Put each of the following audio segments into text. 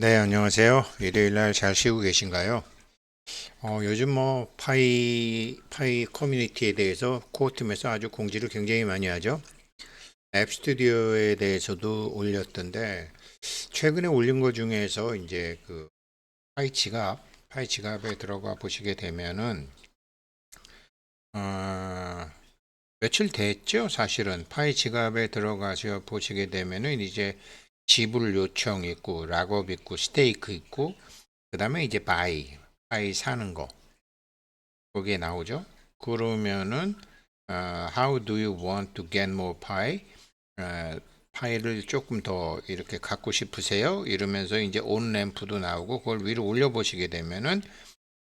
네, 안녕하세요. 일요일 날 잘 쉬고 계신가요? 어, 요즘 뭐 파이 파이 커뮤니티에 대해서 코어팀에서 아주 공지를 굉장히 많이 하죠. 앱 스튜디오에 대해서도 올렸던데 최근에 올린 것 중에서 이제 그 파이 지갑, 파이 지갑에 들어가 보시게 되면은 어, 며칠 됐죠, 사실은 파이 지갑에 들어가서 보시게 되면은 이제 지불 요청 있고 락업 있고 스테이크 있고 그 다음에 이제 바이 바이 사는 거. 거기에 나오죠? 그러면은 어, how do you want to get more pie? 어, 파이를 조금 더 이렇게 갖고 싶으세요? 이러면서 이제 온 램프도 나오고 그걸 위로 올려 보시게 되면은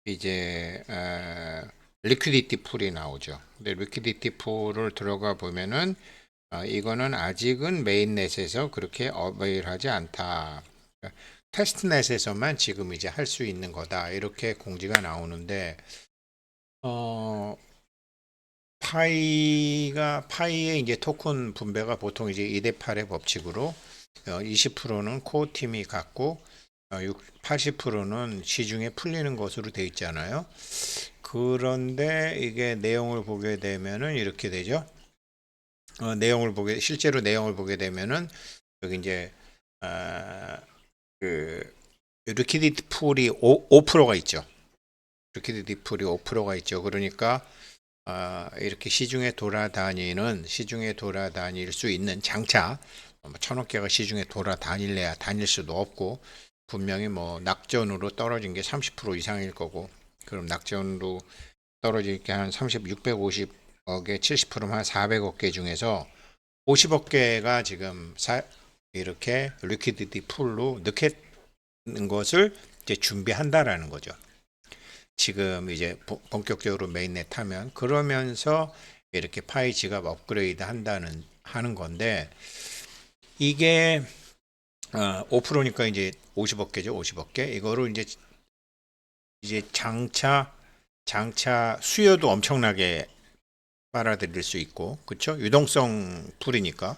이제 어, 리퀴디티 풀이 나오죠. 근데 리퀴디티 풀을 들어가 보면은 어, 이거는 아직은 메인넷에서 그렇게 어베일하지 않다. 그러니까 테스트넷에서만 지금 이제 할 수 있는 거다. 이렇게 공지가 나오는데 어 파이가 파이의 이제 토큰 분배가 보통 이제 2대 8의 법칙으로 어, 20%는 코어 팀이 갖고 어, 80%는 시중에 풀리는 것으로 돼 있잖아요. 그런데 이게 내용을 보게 되면은 이렇게 되죠. 어, 내용을 보게 실제로 내용을 보게 되면은 여기 이제 아, 그 리퀴디티 풀이 5, 5%가 있죠. 리퀴디티 풀이 5%가 있죠. 그러니까 아, 이렇게 시중에 돌아다니는 시중에 돌아다닐 수 있는 장차 뭐 천억 개가 시중에 돌아다닐래야 다닐 수도 없고 분명히 뭐 낙전으로 떨어진 게 30% 이상일 거고 그럼 낙전으로 떨어질 게한 30, 650 억에 70%면 한 400억 개 중에서 50억 개가 지금 사, 이렇게 리퀴디티 풀로 넣는 것을 이제 준비한다라는 거죠. 지금 이제 본격적으로 메인넷 하면 그러면서 이렇게 파이 지갑 업그레이드 한다는 하는 건데 이게 어, 5%니까 이제 50억 개죠, 50억 개. 이거를 이제 이제 장차 장차 수요도 엄청나게 빨아들일 수 있고 그렇죠? 유동성 풀이니까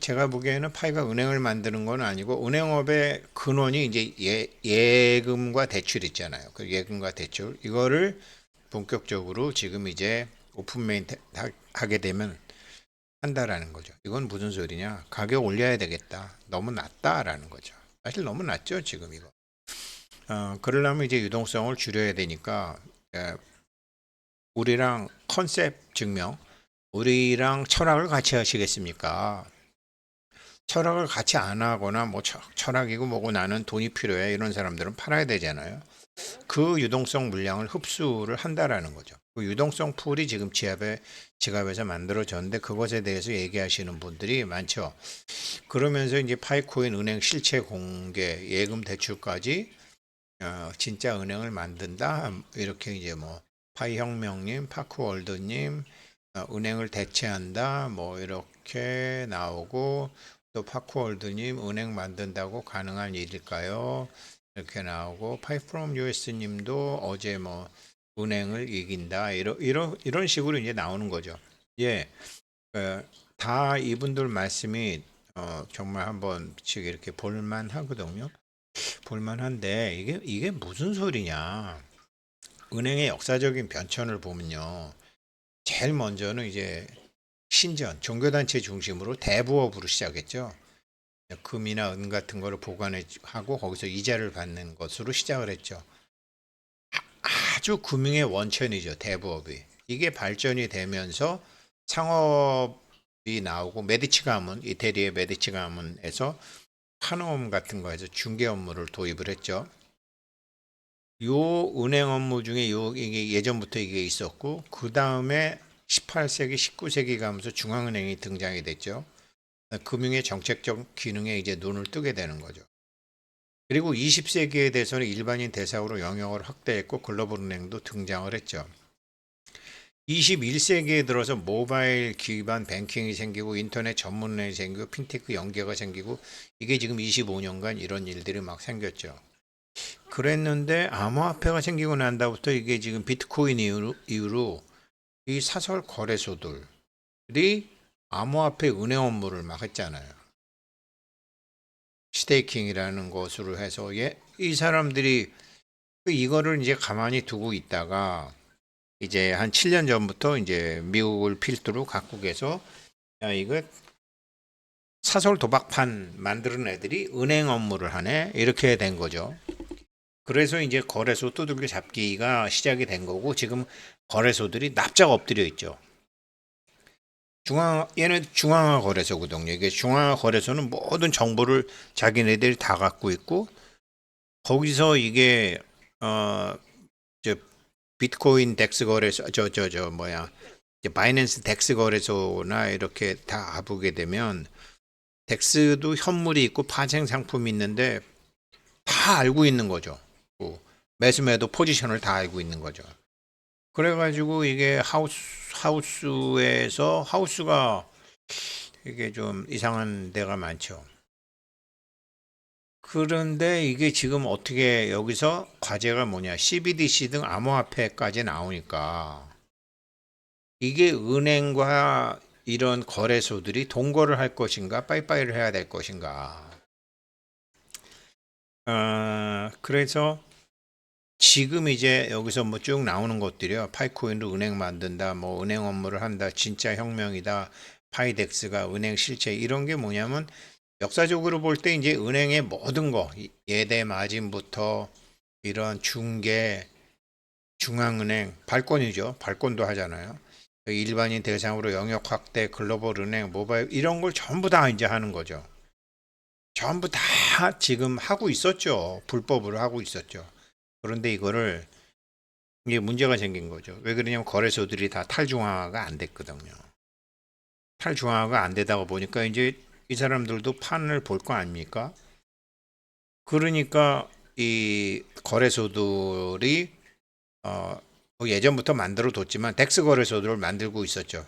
제가 보기에는 파이가 은행을 만드는 건 아니고 은행업의 근원이 이제 예, 예금과 대출 있잖아요. 그 예금과 대출 이거를 본격적으로 지금 이제 오픈 메인 하게 되면 한다라는 거죠. 이건 무슨 소리냐? 가격 올려야 되겠다. 너무 낮다라는 거죠. 사실 너무 낮죠 지금 이거. 어, 그러려면 이제 유동성을 줄여야 되니까 예, 우리랑 컨셉 증명, 우리랑 철학을 같이 하시겠습니까? 철학을 같이 안 하거나 뭐 철학이고 뭐고 나는 돈이 필요해 이런 사람들은 팔아야 되잖아요. 그 유동성 물량을 흡수를 한다라는 거죠. 그 유동성 풀이 지금 지압에 지갑에서 만들어졌는데 그것에 대해서 얘기하시는 분들이 많죠. 그러면서 이제 파이코인 은행 실체 공개, 예금 대출까지 어, 진짜 은행을 만든다 이렇게 이제 뭐 파이혁명님, 파크월드님, 어, 은행을 대체한다, 뭐 이렇게 나오고 또 파크월드님 은행 만든다고 가능한 일일까요? 이렇게 나오고 파이프롬 US님도 어제 뭐 은행을 이긴다 이런 이런 이런 식으로 이제 나오는 거죠. 예, 어, 다 이분들 말씀이 어, 정말 한번 지금 이렇게 볼만 하거든요. 볼만한데 이게 이게 무슨 소리냐? 은행의 역사적인 변천을 보면요. 제일 먼저는 이제 신전, 종교단체 중심으로 대부업으로 시작했죠. 금이나 은 같은 거를 보관하고 거기서 이자를 받는 것으로 시작을 했죠. 아주 금융의 원천이죠. 대부업이. 이게 발전이 되면서 상업이 나오고 메디치 가문, 이태리의 메디치 가문에서 파노움 같은 거에서 중개 업무를 도입을 했죠. 요 은행 업무 중에 요 이게 예전부터 이게 있었고 그 다음에 18세기, 19세기 가면서 중앙은행이 등장이 됐죠. 금융의 정책적 기능에 이제 눈을 뜨게 되는 거죠. 그리고 20세기에 대해서는 일반인 대상으로 영역을 확대했고 글로벌 은행도 등장을 했죠. 21세기에 들어서 모바일 기반 뱅킹이 생기고 인터넷 전문은행이 생기고 핀테크 연계가 생기고 이게 지금 25년간 이런 일들이 막 생겼죠. 그랬는데 암호화폐가 생기고 난 다음부터 이게 지금 비트코인 이후로, 이후로 이 사설 거래소들이 암호화폐 은행 업무를 막 했잖아요. 스테이킹이라는 것으로 해서 예, 이 사람들이 그 이거를 이제 가만히 두고 있다가 이제 한 7년 전부터 이제 미국을 필두로 각국에서 야 이거 사설 도박판 만드는 애들이 은행 업무를 하네 이렇게 된 거죠. 그래서 이제 거래소 두들겨 잡기가 시작이 된 거고 지금 거래소들이 납작 엎드려 있죠. 중앙 얘는 중앙화 거래소거든요. 이게 중앙화 거래소는 모든 정보를 자기네들이 다 갖고 있고 거기서 이게 어저 비트코인 덱스 거래소 저 저 저 뭐야 이제 바이낸스 덱스 거래소나 이렇게 다 보게 되면 덱스도 현물이 있고 파생 상품이 있는데 다 알고 있는 거죠. 그 매수 매도 포지션을 다 알고 있는 거죠. 그래가지고 이게 하우스 하우스에서 하우스가 이게 좀 이상한 데가 많죠. 그런데 이게 지금 어떻게 여기서 과제가 뭐냐 CBDC 등 암호화폐까지 나오니까 이게 은행과 이런 거래소들이 동거를 할 것인가 빠이빠이를 해야 될 것인가 어, 그래서 지금 이제 여기서 뭐 쭉 나오는 것들이요. 파이코인으로 은행 만든다, 뭐 은행 업무를 한다, 진짜 혁명이다, 파이덱스가 은행 실체 이런 게 뭐냐면 역사적으로 볼 때 이제 은행의 모든 거 이- 예대 마진부터 이런 중개, 중앙은행, 발권이죠. 발권도 하잖아요. 일반인 대상으로 영역 확대, 글로벌 은행, 모바일 이런 걸 전부 다 이제 하는 거죠. 전부 다 지금 하고 있었죠. 불법으로 하고 있었죠. 그런데 이거를 이게 문제가 생긴 거죠. 왜 그러냐면 거래소들이 다 탈중앙화가 안 됐거든요. 탈중앙화가 안 되다 보니까 이제 이 사람들도 판을 볼 거 아닙니까? 그러니까 이 거래소들이 어 예전부터 만들어 뒀지만 덱스 거래소들을 만들고 있었죠.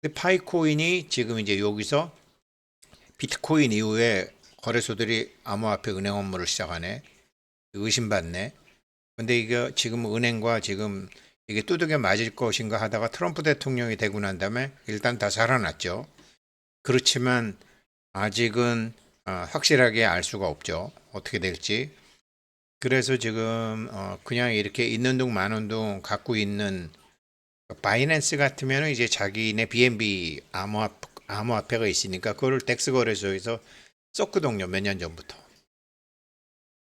근데 파이코인이 지금 이제 여기서 비트코인 이후에 거래소들이 암호화폐 은행 업무를 시작하네. 의심받네. 근데 이게 지금 은행과 지금 이게 두들겨 맞을 것인가 하다가 트럼프 대통령이 되고 난 다음에 일단 다 살아났죠. 그렇지만 아직은 어, 확실하게 알 수가 없죠. 어떻게 될지. 그래서 지금 어, 그냥 이렇게 있는 둥 마는 둥 갖고 있는 바이낸스 같으면 이제 자기네 BNB 암호화, 암호화폐가 있으니까 그거를 덱스 거래소에서 썼거든요. 몇 년 전부터.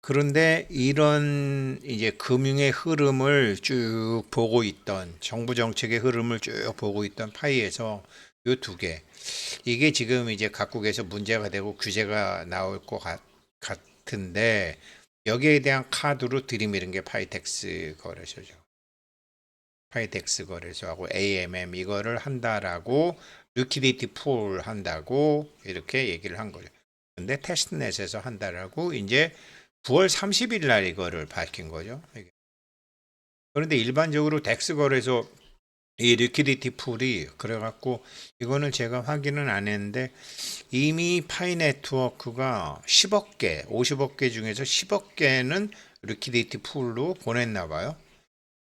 그런데 이런 이제 금융의 흐름을 쭉 보고 있던 정부 정책의 흐름을 쭉 보고 있던 파이에서 요 두 개. 이게 지금 이제 각국에서 문제가 되고 규제가 나올 것 같, 같은데 여기에 대한 카드로 들이밀은 게 파이텍스 거래소죠. 파이텍스 거래소하고 AMM 이거를 한다라고 리퀴디티 풀 한다고 이렇게 얘기를 한 거죠. 근데 테스트넷에서 한다라고 이제 9월 30일 날 이거를 밝힌 거죠. 그런데 일반적으로 덱스 거래소 이 리퀴디티 풀이 그래갖고 이거는 제가 확인은 안 했는데 이미 파이 네트워크가 10억 개, 50억 개 중에서 10억 개는 리퀴디티 풀로 보냈나 봐요.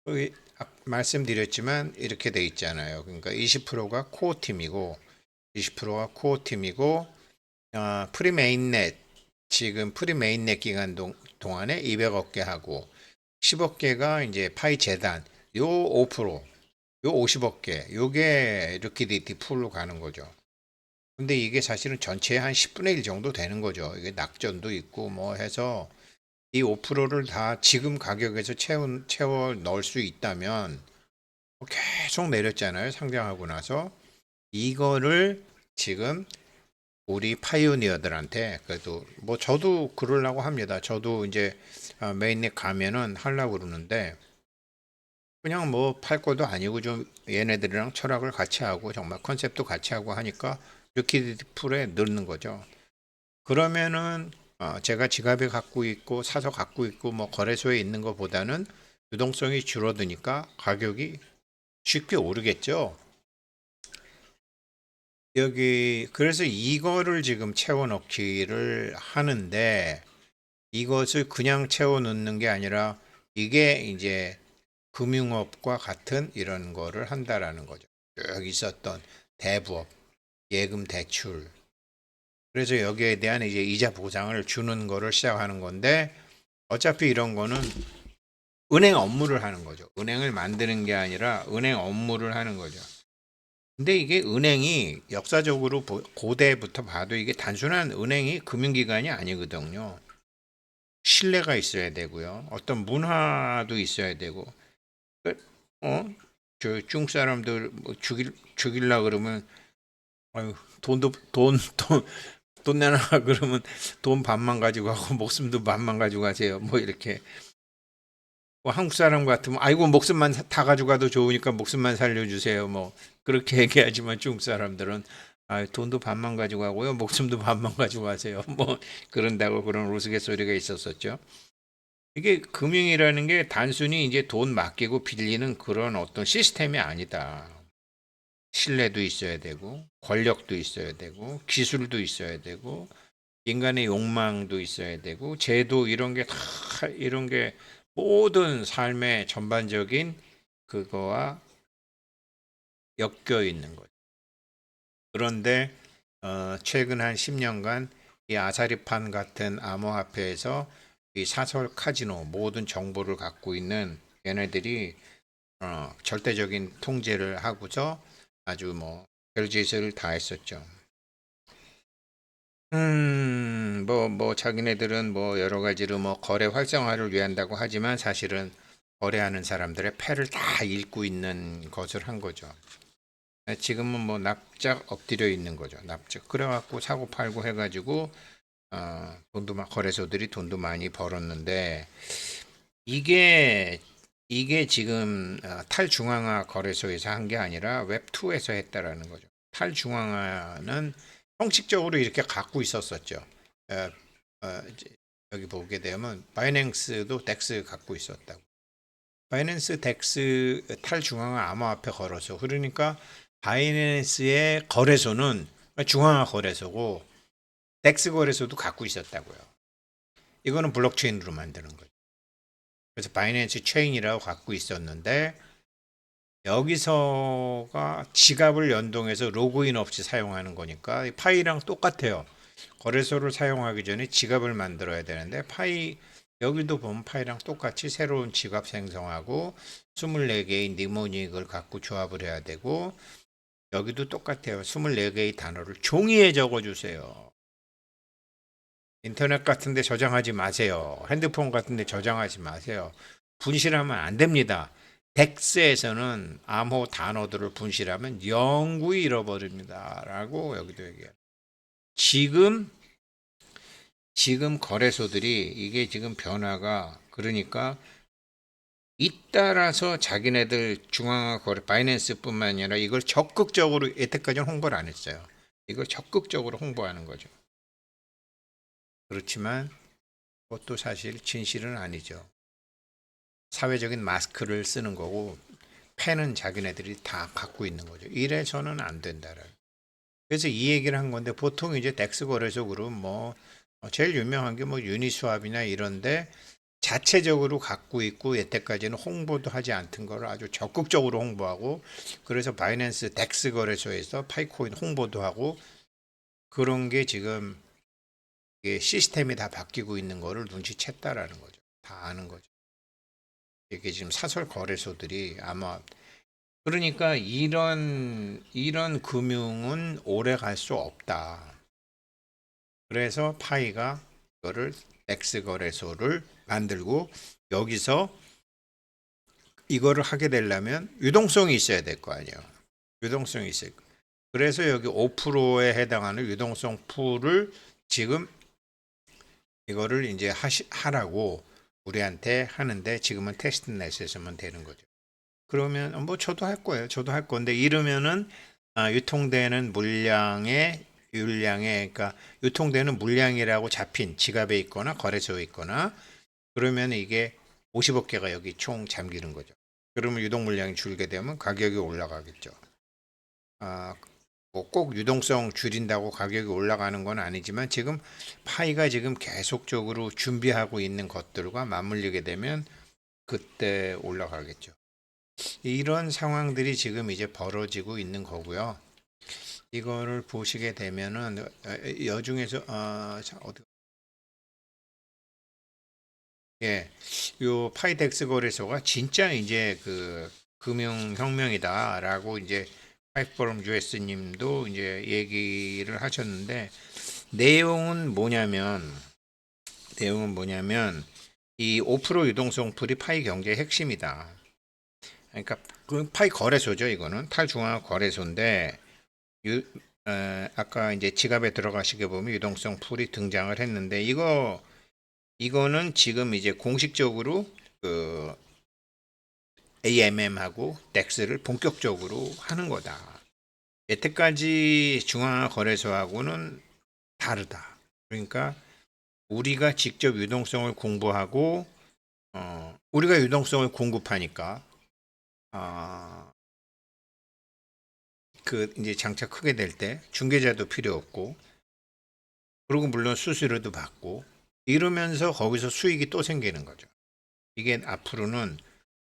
여기 아- 말씀드렸지만 이렇게 돼 있잖아요. 그러니까 20%가 코어 팀이고 20%가 코어 팀이고 어, 프리메인넷 지금 프리메인넷 기간 동, 동안에 200억 개 하고 10억 개가 이제 파이 재단 요 5%, 요 50억 개, 요게 리퀴디티 풀로 가는 거죠. 근데 이게 사실은 전체의 한 10분의 1 정도 되는 거죠. 이게 낙전도 있고 뭐 해서 이 5%를 다 지금 가격에서 채워, 채워 넣을 수 있다면 뭐 계속 내렸잖아요. 상장하고 나서 이거를 지금 우리 파이오니어들한테 그래도 뭐 저도 그러려고 합니다. 저도 이제 아, 메인넷 가면은 하려고 그러는데 그냥 뭐 팔 것도 아니고 좀 얘네들이랑 철학을 같이 하고 정말 컨셉도 같이 하고 하니까 리퀴디티 풀에 넣는 거죠. 그러면은 어, 제가 지갑에 갖고 있고 사서 갖고 있고 뭐 거래소에 있는 것보다는 유동성이 줄어드니까 가격이 쉽게 오르겠죠. 여기 그래서 이거를 지금 채워 넣기를 하는데 이것을 그냥 채워 넣는 게 아니라 이게 이제 금융업과 같은 이런 거를 한다라는 거죠. 쭉 있었던 대부업, 예금 대출, 그래서 여기에 대한 이제 이자 보상을 주는 거를 시작하는 건데 어차피 이런 거는 은행 업무를 하는 거죠. 은행을 만드는 게 아니라 은행 업무를 하는 거죠. 근데 이게 은행이 역사적으로 보- 고대부터 봐도 이게 단순한 은행이 금융기관이 아니거든요. 신뢰가 있어야 되고요. 어떤 문화도 있어야 되고, 그, 어? 저 중국 사람들 뭐 죽일 죽일라 그러면 아유 돈도 돈 돈 돈 내놔 그러면 돈 반만 가지고 가고 목숨도 반만 가지고 가세요. 뭐 이렇게 뭐 한국 사람 같으면 아이고 목숨만 사- 다 가지고 가도 좋으니까 목숨만 살려주세요. 뭐 그렇게 얘기하지만 중국 사람들은 아 돈도 반만 가지고 가고요. 목숨도 반만 가지고 가세요. 뭐 그런다고 그런 우스갯소리가 있었었죠. 이게 금융이라는 게 단순히 이제 돈 맡기고 빌리는 그런 어떤 시스템이 아니다. 신뢰도 있어야 되고 권력도 있어야 되고 기술도 있어야 되고 인간의 욕망도 있어야 되고 제도 이런 게 다 이런 게 모든 삶의 전반적인 그거와 엮여 있는 거죠. 그런데 어, 최근 한 10년간 이 아사리판 같은 암호화폐에서 이 사설 카지노 모든 정보를 갖고 있는 얘네들이 어, 절대적인 통제를 하고서 아주 뭐 별짓을 다 했었죠. 음, 뭐, 뭐, 자기네들은 뭐, 여러 가지로 뭐, 거래 활성화를 위한다고 하지만 사실은 거래하는 사람들의 패를 다 읽고 있는 것을 한 거죠. 지금은 뭐, 납작 엎드려 있는 거죠. 납작. 그래갖고 사고 팔고 해가지고, 어, 돈도 막, 거래소들이 돈도 많이 벌었는데, 이게, 이게 지금 어, 탈중앙화 거래소에서 한 게 아니라 웹2에서 했다라는 거죠. 탈중앙화는 형식적으로 이렇게 갖고 있었었죠. 어, 어, 여기 보게 되면 바이낸스도 덱스 갖고 있었다고. 바이낸스 덱스 탈중앙화 암호화폐 거래소. 그러니까 바이낸스의 거래소는 중앙화 거래소고 덱스 거래소도 갖고 있었다고요. 이거는 블록체인으로 만드는 거죠. 그래서 바이낸스 체인이라고 갖고 있었는데 여기서가 지갑을 연동해서 로그인 없이 사용하는 거니까 이 파이랑 똑같아요. 거래소를 사용하기 전에 지갑을 만들어야 되는데 파이 여기도 보면 파이랑 똑같이 새로운 지갑 생성하고 24개의 니모닉을 갖고 조합을 해야 되고 여기도 똑같아요. 24개의 단어를 종이에 적어 주세요. 인터넷 같은 데 저장하지 마세요. 핸드폰 같은 데 저장하지 마세요. 분실하면 안 됩니다. 덱스에서는 암호 단어들을 분실하면 영구히 잃어버립니다. 라고 여기도 얘기해요. 지금, 지금 거래소들이 이게 지금 변화가 그러니까 잇따라서 자기네들 중앙화 거래 바이낸스 뿐만 아니라 이걸 적극적으로 여태까지는 홍보를 안 했어요. 이걸 적극적으로 홍보하는 거죠. 그렇지만 그것도 사실 진실은 아니죠. 사회적인 마스크를 쓰는 거고 펜은 자기네들이 다 갖고 있는 거죠. 이래서는 안 된다라. 그래서 이 얘기를 한 건데 보통 이제 덱스 거래소 그룹 뭐 어, 제일 유명한 게 뭐 유니스왑이나 이런데 자체적으로 갖고 있고 여태까지는 홍보도 하지 않던 거를 아주 적극적으로 홍보하고 그래서 바이낸스 덱스 거래소에서 파이코인 홍보도 하고 그런 게 지금 시스템이 다 바뀌고 있는 거를 눈치챘다라는 거죠. 다 아는 거죠. 이게 지금 사설 거래소들이 아마 그러니까 이런 이런 금융은 오래 갈 수 없다. 그래서 파이가 이거를 엑스 거래소를 만들고 여기서 이거를 하게 되려면 유동성이 있어야 될 거 아니에요. 유동성이 있어요. 그래서 여기 5%에 해당하는 유동성 풀을 지금 이거를 이제 하시, 하라고 우리한테 하는데 지금은 테스트넷에서만 되는 거죠. 그러면 뭐 저도 할 거예요. 저도 할 건데 이러면은 아, 유통되는 물량의 율량에 그러니까 유통되는 물량이라고 잡힌 지갑에 있거나 거래소에 있거나 그러면 이게 50억 개가 여기 총 잠기는 거죠. 그러면 유동 물량이 줄게 되면 가격이 올라가겠죠. 아, 뭐 꼭 유동성 줄인다고 가격이 올라가는 건 아니지만 지금 파이가 지금 계속적으로 준비하고 있는 것들과 맞물리게 되면 그때 올라가겠죠. 이런 상황들이 지금 이제 벌어지고 있는 거고요. 이거를 보시게 되면은 어, 여중에서 아, 자, 어디 예, 요 파이덱스 거래소가 진짜 이제 그 금융 혁명이다라고 이제 파이프럼 유에스님도 이제 얘기를 하셨는데 내용은 뭐냐면 내용은 뭐냐면 이 5% 유동성 풀이 파이 경제의 핵심이다. 그러니까 그 파이 거래소죠 이거는 탈중앙 거래소인데 유, 에, 아까 이제 지갑에 들어가시게 보면 유동성 풀이 등장을 했는데 이거 이거는 지금 이제 공식적으로 그 AMM하고 DEX를 본격적으로 하는 거다. 여태까지 중앙화 거래소하고는 다르다. 그러니까 우리가 직접 유동성을 공부하고 어, 우리가 유동성을 공급하니까 아, 그 이제 장차 크게 될 때 중개자도 필요 없고 그리고 물론 수수료도 받고 이러면서 거기서 수익이 또 생기는 거죠. 이게 앞으로는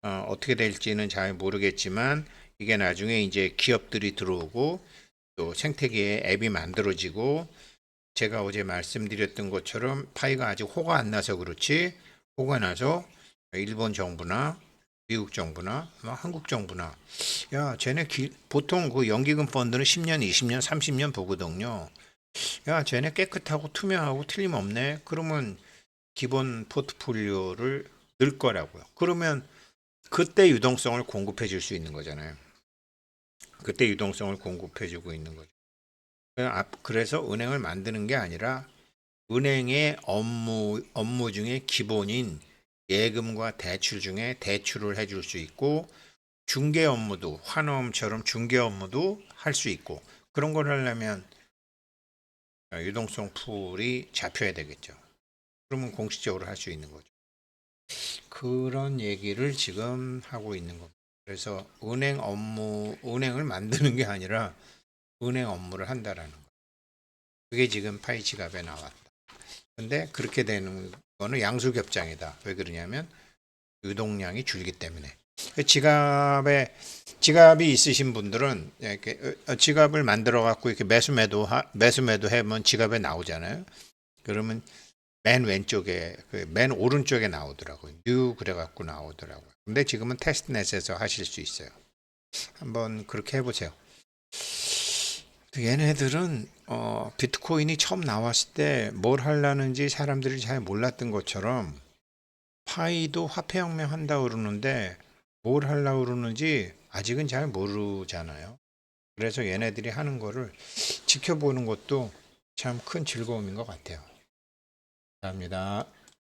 어, 어떻게 될지는 잘 모르겠지만 이게 나중에 이제 기업들이 들어오고 또 생태계에 앱이 만들어지고 제가 어제 말씀드렸던 것처럼 파이가 아직 호가 안 나서 그렇지 호가 나서 일본 정부나 미국 정부나 뭐 한국 정부나 야 쟤네 기- 보통 그 연기금 펀드는 10년, 20년, 30년 보거든요. 야 쟤네 깨끗하고 투명하고 틀림없네. 그러면 기본 포트폴리오를 넣을 거라고요. 그러면 그때 유동성을 공급해 줄 수 있는 거잖아요. 그때 유동성을 공급해 주고 있는 거죠. 그래서 은행을 만드는 게 아니라 은행의 업무 업무 중에 기본인 예금과 대출 중에 대출을 해줄 수 있고 중개 업무도 환업처럼 중개 업무도 할 수 있고 그런 걸 하려면 유동성 풀이 잡혀야 되겠죠. 그러면 공식적으로 할 수 있는 거죠. 그런 얘기를 지금 하고 있는 겁니다. 그래서 은행 업무, 은행을 만드는 게 아니라 은행 업무를 한다라는 거. 그게 지금 파이 지갑에 나왔다. 근데 그렇게 되는 거는 양수겹장이다. 왜 그러냐면 유동량이 줄기 때문에. 그 지갑에 지갑이 있으신 분들은 이렇게 어, 지갑을 만들어 갖고 이렇게 매수 매도 하, 매수 매도 해면 지갑에 나오잖아요. 그러면 맨 왼쪽에 그 맨 오른쪽에 나오더라고요. 뉴 그래 갖고 나오더라고요. 근데 지금은 테스트넷에서 하실 수 있어요. 한번 그렇게 해보세요. 얘네들은 어, 비트코인이 처음 나왔을 때 뭘 하려는지 사람들이 잘 몰랐던 것처럼 파이도 화폐혁명 한다고 그러는데 뭘 하려고 그러는지 아직은 잘 모르잖아요. 그래서 얘네들이 하는 거를 지켜보는 것도 참 큰 즐거움인 것 같아요. 감사합니다.